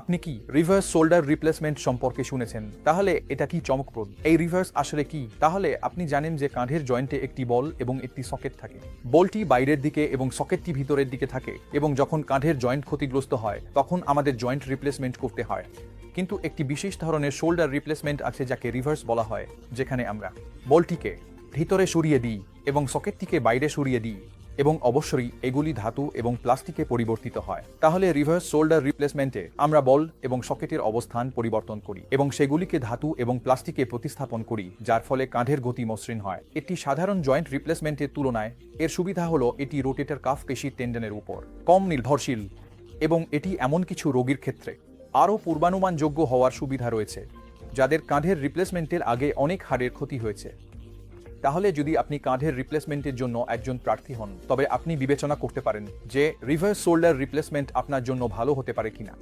আপনি কি reverse shoulder replacement সম্পর্কে শুনেছেন? তাহলে এটা কি চমকপ্রদ? এই রিভার্স আসলে কি? তাহলে আপনি জানেন যে কাঁধের জয়েন্টে একটি বল এবং একটি সকেট থাকে। বলটি বাইরের দিকে এবং সকেটটি ভিতরের দিকে থাকে এবং যখন কাঁধের জয়েন্ট ক্ষতিগ্রস্ত হয়, তখন আমাদের জয়েন্ট রিপ্লেসমেন্ট করতে হয়। কিন্তু একটি বিশেষ ধরনের শোল্ডার রিপ্লেসমেন্ট আছে যাকে রিভার্স বলা হয়, যেখানে আমরা বলটিকে ভিতরে সরিয়ে দিই এবং সকেটটিকে বাইরে সরিয়ে দিই। এবং অবশ্যই এগুলি ধাতু এবং প্লাস্টিকে পরিবর্তিত হয়। তাহলে রিভার্স শোল্ডার রিপ্লেসমেন্টে আমরা বল এবং সকেটের অবস্থান পরিবর্তন করি এবং সেগুলিকে ধাতু এবং প্লাস্টিকে প্রতিস্থাপন করি, যার ফলে কাঁধের গতি মসৃণ হয়। একটি সাধারণ জয়েন্ট রিপ্লেসমেন্টের তুলনায় এর সুবিধা হলো এটি রোটেটার কাফ পেশির টেন্ডনের উপর। কম নির্ভরশীল এবং এটি এমন কিছু রোগীর ক্ষেত্রে। আরও পূর্বানুমানযোগ্য হওয়ার সুবিধা রয়েছে, যাদের কাঁধের রিপ্লেসমেন্টের আগে অনেক হাড়ের ক্ষতি হয়েছে। তাহলে যদি আপনি কাঁধের রিপ্লেসমেন্টের জন্য একজন প্রার্থী হন, তবে আপনি বিবেচনা করতে পারেন যে রিভার্স শোল্ডার রিপ্লেসমেন্ট আপনার জন্য ভালো হতে পারে কিনা।